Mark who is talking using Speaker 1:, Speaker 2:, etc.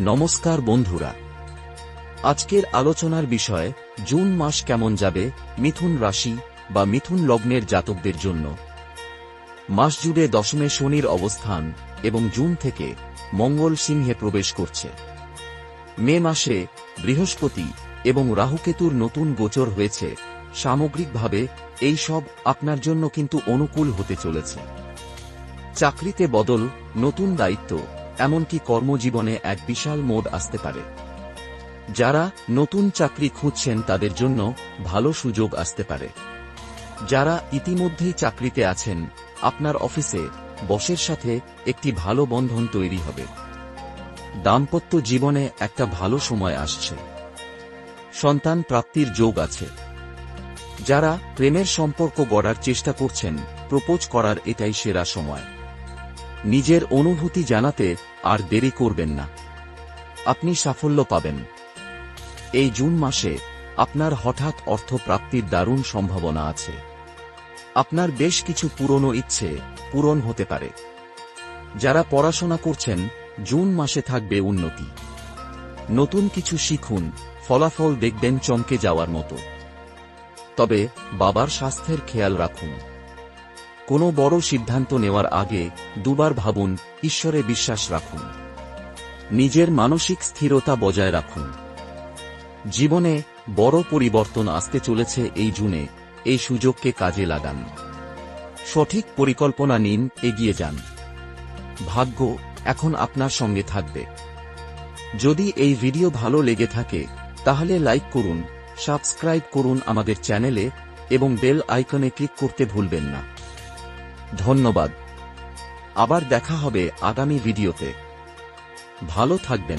Speaker 1: নমস্কার বন্ধুরা। আজকের আলোচনার বিষয়, জুন মাস কেমন যাবে, মিথুন রাশি বা মিথুন লগ্নের জাতকদের জন্য। মাস জুড়ে দশমে শনির অবস্থান এবং জুন থেকে মঙ্গল সিংহে প্রবেশ করছে। মে মাসে বৃহস্পতি এবং রাহুকেতুর নতুন গোচর হয়েছে। সামগ্রিকভাবে এই সব আপনার জন্য কিন্তু অনুকূল হতে চলেছে। চাকরিতে বদল, নতুন দায়িত্ব এমনকি কর্মজীবনে এক বিশাল মোড আসতে পারে। যারা নতুন চাকরি খুঁজছেন তাদের জন্য ভালো সুযোগ আসতে পারে। যারা ইতিমধ্যেই চাকরিতে আছেন, আপনার অফিসে বসের সাথে একটি ভালো বন্ধন তৈরি হবে। দাম্পত্য জীবনে একটা ভালো সময় আসছে। সন্তান প্রাপ্তির যোগ আছে। যারা প্রেমের সম্পর্ক গড়ার চেষ্টা করছেন, প্রপোজ করার এটাই সেরা সময়। নিজের অনুভূতি জানাতে আর দেরি করবেন না। আপনি সাফল্য পাবেন। এই জুন মাসে আপনার হঠাৎ অর্থ প্রাপ্তির দারুণ সম্ভাবনা আছে। আপনার বেশ কিছু পুরনো ইচ্ছে পূরণ হতে পারে। যারা পড়াশোনা করছেন, জুন মাসে থাকবে উন্নতি। নতুন কিছু শিখুন, ফলাফল দেখবেন চমকে যাওয়ার মতো। তবে বাবার স্বাস্থ্যের খেয়াল রাখুন। কোনো বড় সিদ্ধান্ত নেওয়ার আগে দুবার ভাবুন, ঈশ্বরে বিশ্বাস রাখুন। নিজের মানসিক স্থিরতা বজায় রাখুন। জীবনে বড় পরিবর্তন আসতে চলেছে এই জুনে, এই সুযোগকে কাজে লাগান। সঠিক পরিকল্পনা নিন, এগিয়ে যান। ভাগ্য এখন আপনার সঙ্গে থাকবে। যদি এই ভিডিও ভালো লেগে থাকে, তাহলে লাইক করুন, সাবস্ক্রাইব করুন আমাদের চ্যানেলে এবং বেল আইকনে ক্লিক করতে ভুলবেন না। ধন্যবাদ। আবার দেখা হবে আগামী ভিডিওতে। ভালো থাকবেন।